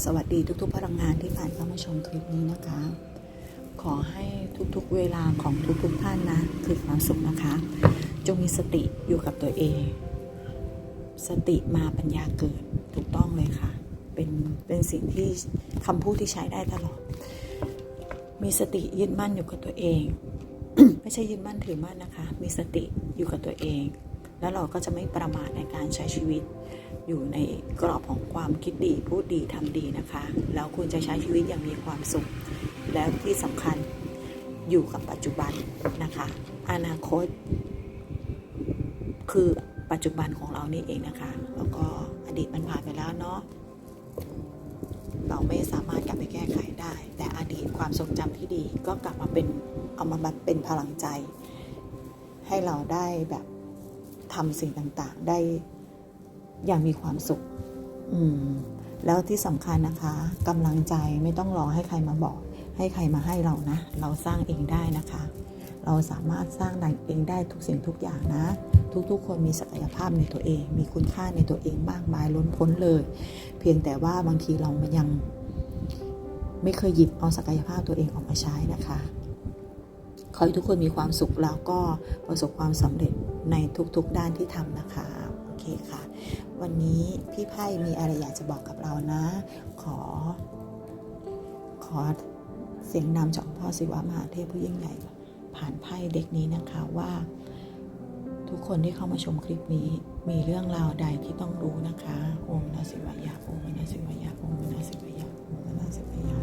สวัสดีทุกๆ พลังงานที่ผ่านเข้ามาชมคลิปนี้นะคะ ขอให้ทุกๆเวลาของทุกๆท่านนะ คือความสุขนะคะ จงมีสติอยู่กับตัวเอง สติมาปัญญาเกิดถูกต้องเลยค่ะ เป็นเป็นสิ่งที่คำพูดที่ใช้ได้ตลอด มีสติยึดมั่นอยู่กับตัวเอง ไม่ใช่ยึดมั่นถือมั่นนะคะ มีสติอยู่กับตัวเอง แล้วเราก็จะไม่ประมาทในการใช้ชีวิต อยู่ในกรอบของความคิดดีพูดดีทำดีนะคะ แล้วคุณจะใช้ชีวิตอย่างมีความสุข แล้วที่สำคัญอยู่กับปัจจุบันนะคะ อนาคต คือปัจจุบันของเรานี่เองนะคะ แล้วก็อดีตมันผ่านไปแล้วเนาะเราไม่สามารถกลับไปแก้ไขได้ แต่อดีตความทรงจำที่ดีก็กลับมาเป็นเอามามาเป็นพลังใจ ให้เราได้แบบ ทำสิ่งต่างๆ ได้อย่างมีความสุข อืม แล้วที่สำคัญนะคะกำลังใจไม่ต้องรอให้ใครมาบอก ให้ใครมาให้เรานะ เราสร้างเองได้นะคะ เราสามารถสร้างได้เองได้ทุกสิ่งทุกอย่างนะ ทุกๆ คนมีศักยภาพในตัวเอง มีคุณค่าในตัวเองมากมายล้นพ้นเลย เพียงแต่ว่าบางทีเรามันยัง ไม่เคยหยิบเอาศักยภาพตัวเองออกมาใช้นะคะขอให้ทุกคนมีความสุขแล้วก็ประสบความสำเร็จ ในทุกๆด้านที่ทำนะคะโอเคค่ะ วันนี้พี่ไพ่มีอะไรอยากจะบอกกับเรานะ ขอ ขอเสียงนำจากพ่อศิวะมหาเทพผู้ยิ่งใหญ่ ผ่านไพ่เด็กนี้นะคะว่าทุกคนที่เข้ามาชมคลิปนี้มีเรื่องราวใดที่ต้องรู้นะคะองค์นาสิวายาองค์นาสิวายาองค์นาสิวายาองค์นาสิวายา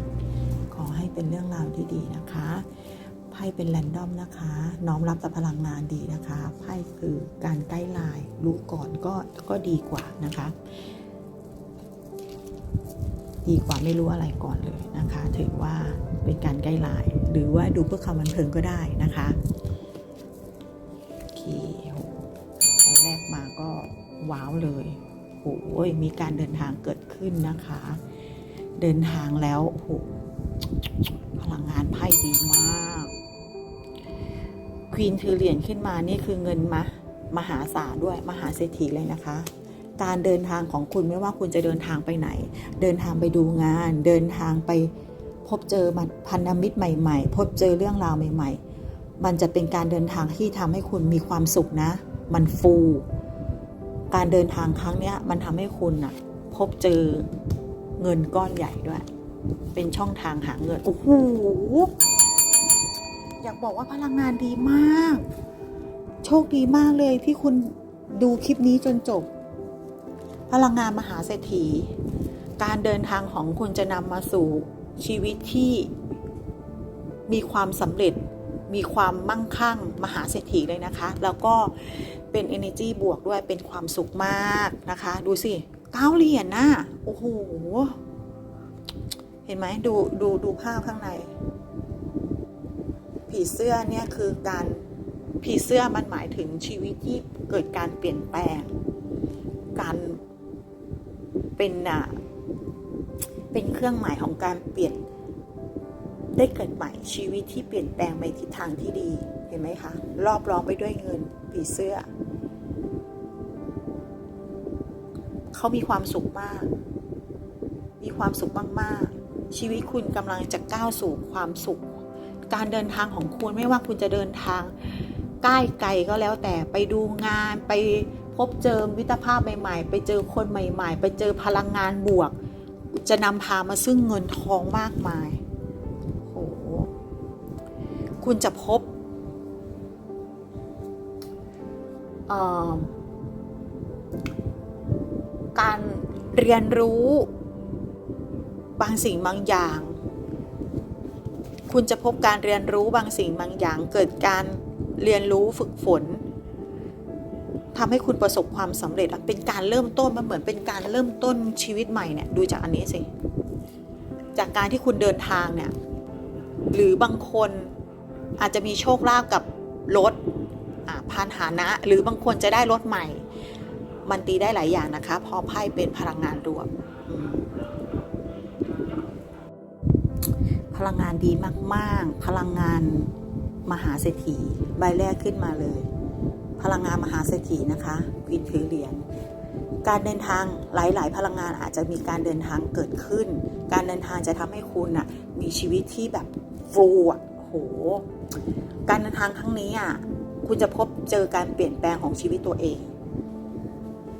ขอให้เป็นเรื่องราวที่ดีนะคะ พ่เป็นแรนดอมนะคะ น้อมรับแต่พลังงานดีนะคะ ไพ่คือการใกล้ลาย รู้ก่อนก็ก็ดีกว่านะคะ ดีกว่าไม่รู้อะไรก่อนเลยนะคะ ถือว่าเป็นการใกล้ลาย หรือว่าดูเพื่อความบันเทิงก็ได้นะคะโอเคโหแรกมาก็ว้าวเลยโอ้ยมีการเดินทางเกิดขึ้นนะคะ เดินทางแล้วโอ้โหพลังงานไพ่ดีมาก วีนถือเหรียญขึ้นมานี่คือเงินมามหาศาลด้วยมหาเศรษฐีเลยนะคะ การเดินทางของคุณไม่ว่าคุณจะเดินทางไปไหน เดินทางไปดูงาน เดินทางไปพบเจอพันธมิตรใหม่ ๆ พบเจอเรื่องราวใหม่ ๆ มันจะเป็นการเดินทางที่ทำให้คุณมีความสุขนะ มันฟู การเดินทางครั้งนี้มันทำให้คุณอะพบเจอเงินก้อนใหญ่ด้วย เป็นช่องทางหาเงิน โอ้โห อยากบอกว่าพลังงานดีมาก โชคดีมากเลยที่คุณดูคลิปนี้จนจบ พลังงานมหาเศรษฐี การเดินทางของคุณจะนำมาสู่ชีวิตที่มีความสำเร็จ มีความมั่งคั่ง มหาเศรษฐีเลยนะคะ แล้วก็เป็น energy บวกด้วยเป็นความสุขมากนะคะ ดูสิเก้าเหรียญนะโอ้โห เห็นไหมดูดูดูภาพข้างใน ผีเสื้อเนี่ยคือการผีเสื้อมันหมายถึงชีวิตที่เกิดการเปลี่ยนแปลง การเป็นอะเป็นเครื่องหมายของการเปลี่ยนได้เกิดใหม่ชีวิตที่เปลี่ยนแปลงไปทิศทางที่ดีเห็นไหมคะรอบล้อมไปด้วยเงินผีเสื้อ เขามีความสุขมาก มีความสุขมากๆ ชีวิตคุณกำลังจะก้าวสู่ความสุข การเดินทางของคุณไม่ว่าคุณจะเดินทางใกล้ไกลก็แล้วแต่ไปดูงานไปพบเจอมิตภาพใหม่ ๆ ไปเจอคนใหม่ ๆ ไปเจอพลังงานบวก จะนำพามาซึ่งเงินทองมากมายโหคุณจะพบการเรียนรู้บางสิ่งบางอย่าง คุณจะพบการเรียนรู้บางสิ่งบางอย่างเกิดการเรียนรู้ฝึกฝนทำให้คุณประสบความสำเร็จเป็นการเริ่มต้นมันเหมือนเป็นการเริ่มต้นชีวิตใหม่เนี่ยดูจากอันนี้สิจากการที่คุณเดินทางเนี่ยหรือบางคนอาจจะมีโชคลาภกับรถอ่าพานหานะ หรือบางคนจะได้รถใหม่ มันตีได้หลายอย่างนะคะ พอไพ่เป็นพลังงานรวม พลังงานดีมาก ๆ พลังงานมหาเศรษฐีใบแรกขึ้นมาเลย พลังงานมหาเศรษฐีนะคะวีนถือเหรียญการเดินทางหลาย ๆ พลังงานอาจจะมีการเดินทางเกิดขึ้น การเดินทางจะทำให้คุณน่ะมีชีวิตที่แบบฟูอะโห การเดินทางครั้งนี้อะคุณจะพบเจอการเปลี่ยนแปลงของชีวิตตัวเอง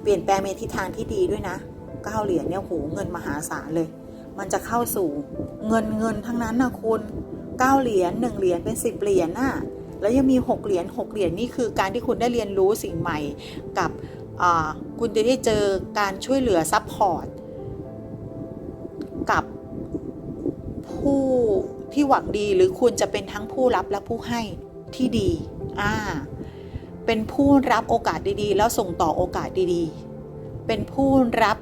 เปลี่ยนแปลงในทิศทางที่ดีด้วยนะก้าเหรียญเนี่ยโหเงินมหาศาลเลย มันจะเข้าสู่เงินเงินทั้งนั้นนะคุณเก้าเหรียญหนึ่งเหรียญเป็นสิบเหรียญน่ะแล้วยังมีหกเหรียญหกเหรียญนี่คือการที่คุณได้เรียนรู้สิ่งใหม่กับคุณจะได้เจอการช่วยเหลือซัพพอร์ตกับผู้ที่หวังดีหรือคุณจะเป็นทั้งผู้รับและผู้ให้ที่ดีอ่าเป็นผู้รับโอกาสดีๆ แล้วส่งต่อโอกาสดีๆ เป็นผู้รับ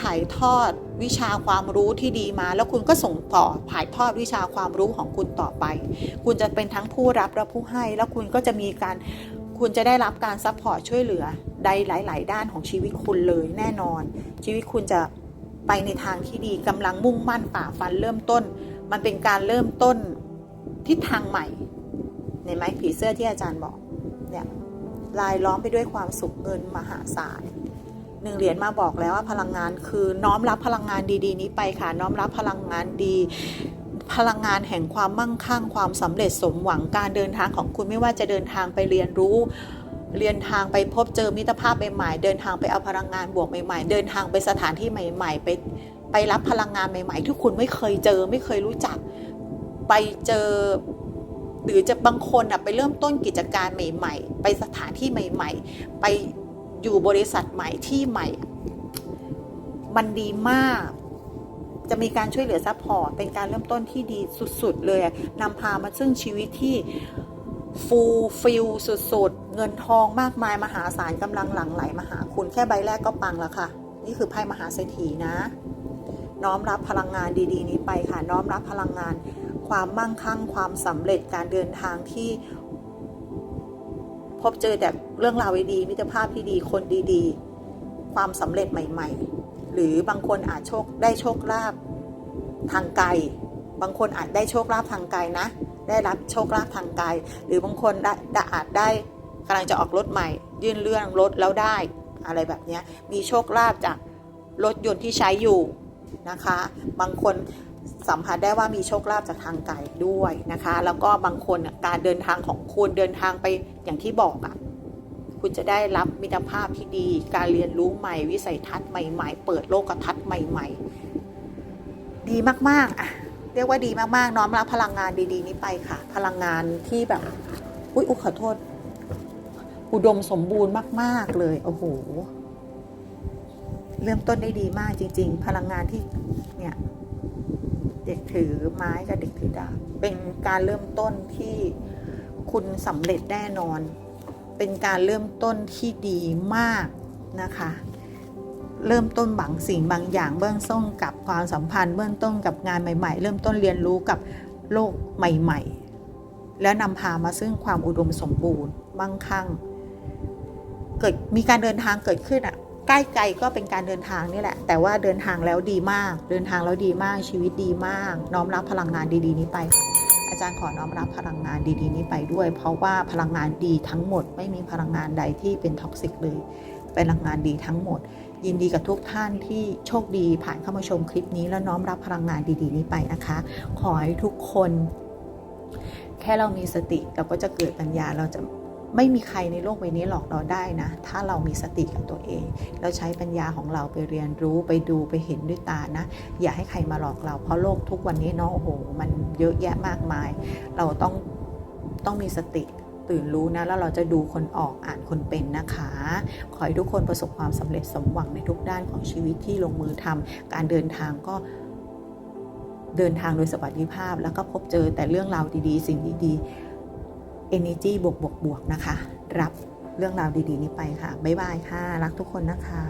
ถ่ายทอดวิชาความรู้ที่ดีมา แล้วคุณก็ส่งต่อถ่ายทอดวิชาความรู้ของคุณต่อไป คุณจะเป็นทั้งผู้รับและผู้ให้ แล้วคุณก็จะมีการคุณจะได้รับการซัพพอร์ตช่วยเหลือใดหลาย ๆ ด้านของชีวิตคุณเลยแน่นอน ชีวิตคุณจะไปในทางที่ดีกำลังมุ่งมั่นฝ่าฟันเริ่มต้น มันเป็นการเริ่มต้นทิศทางใหม่ในไหมผีเสื้อที่อาจารย์บอกเนี่ยลายล้อมไปด้วยความสุขเงินมหาศาล หนึ่งเหรียญมาบอกแล้วว่าพลังงานคือน้อมรับพลังงานดีๆ นี้ไปค่ะ น้อมรับพลังงานดี พลังงานแห่งความมั่งคั่งความสำเร็จสมหวังการเดินทางของคุณไม่ว่าจะเดินทางไปเรียนรู้ เรียนทางไปพบเจอมิตรภาพใหม่ๆเดินทางไปเอาพลังงานบวกใหม่ ๆ เดินทางไปสถานที่ใหม่ ๆ ไปไปรับพลังงานใหม่ ๆ ที่คุณไม่เคยเจอไม่เคยรู้จัก ไปเจอหรือจะบางคนอะไปเริ่มต้นกิจการใหม่ ๆ ไปสถานที่ใหม่ ๆ ไป อยู่บริษัทใหม่ที่ใหม่ มันดีมาก จะมีการช่วยเหลือซัพพอร์ตเป็นการเริ่มต้นที่ดีสุด ๆ เลยนำพามาซึ่งชีวิตที่ฟูลฟิลสุด ๆ เงินทองมากมายมหาศาลกำลังหลั่งไหลมาหาคุณแค่ใบแรกก็ปังแล้วค่ะ นี่คือไพ่มหาเศรษฐีนะ น้อมรับพลังงานดีๆ นี้ไปค่ะ น้อมรับพลังงาน ความมั่งคั่งความสำเร็จการเดินทางที่ พบเจอแต่เรื่องราวดีๆมิตรภาพที่ดีคนดีๆ ความสำเร็จใหม่ ๆ หรือบางคนอาจโชคได้โชคลาภทางไกล บางคนอาจได้โชคลาภทางไกลนะ ได้รับโชคลาภทางไกล หรือบางคนได้อาจได้กำลังจะออกรถใหม่ ยื่นเรื่องรถแล้วได้อะไรแบบนี้มีโชคลาภจากรถยนต์ที่ใช้อยู่นะคะ บางคน สัมผัสได้ว่ามีโชคลาภจากทางไกลด้วยนะคะ แล้วก็บางคนการเดินทางของคุณเดินทางไปอย่างที่บอกอะ่ะคุณจะได้รับมิตรภาพที่ดี การเรียนรู้ใหม่ วิสัยทัศน์ใหม่ๆ เปิดโลกทัศน์ใหม่ ๆ ดีมากๆอะเรียกว่าดีมากๆ น้อมรับพลังงานดีๆ นี้ไปค่ะ พลังงานที่แบบ อุ้ยอุขอโทษ อุดมสมบูรณ์มาก ๆ เลย โอ้โห เริ่มต้นได้ดีมากจริง ๆ พลังงานที่เนี่ย เด็กถือไม้กับเด็กถือดาบเป็นการเริ่มต้นที่คุณสำเร็จแน่นอน เป็นการเริ่มต้นที่ดีมากนะคะ เริ่มต้นบางสิ่งบางอย่างเบื้องต้นกับความสัมพันธ์เบื้องต้นกับงานใหม่ ๆ เริ่มต้นเรียนรู้กับโลกใหม่ ๆ แล้วนำพามาซึ่งความอุดมสมบูรณ์มั่งคั่ง เกิดมีการเดินทางเกิดขึ้นอะ ใกล้ไกลก็เป็นการเดินทางนี่แหละ แต่ว่าเดินทางแล้วดีมาก เดินทางแล้วดีมากชีวิตดีมาก น้อมรับพลังงานดีๆ นี้ไปค่ะอาจารย์ขอน้อมรับพลังงานดีๆ นี้ไปด้วย เพราะว่าพลังงานดีทั้งหมด ไม่มีพลังงานใดที่เป็นท็อกซิกเลยเป็นพลังงานดีทั้งหมด ยินดีกับทุกท่านที่โชคดีผ่านเข้ามาชมคลิปนี้ แล้วน้อมรับพลังงานดีๆ นี้ไปนะคะ ขอให้ทุกคน แค่เรามีสติเราก็จะเกิดปัญญาเราจะ ไม่มีใครในโลกใบนี้หลอกเราได้นะ ถ้าเรามีสติกับตัวเอง เราใช้ปัญญาของเราไปเรียนรู้ไปดูไปเห็นด้วยตานะ อย่าให้ใครมาหลอกเรา เพราะโลกทุกวันนี้เนาะโอ้โห มันเยอะแยะมากมาย เราต้องต้องมีสติตื่นรู้นะ แล้วเราจะดูคนออกอ่านคนเป็นนะคะ ขอให้ทุกคนประสบความสำเร็จสมหวังในทุกด้านของชีวิตที่ลงมือทำการเดินทางก็เดินทางโดยสวัสดิภาพ แล้วก็พบเจอแต่เรื่องราวดีๆ สิ่งดีๆ energy บวกบวกบวกนะคะ รับเรื่องราวดีๆ นี้ไปค่ะ บ๊ายบายค่ะ รักทุกคนนะคะ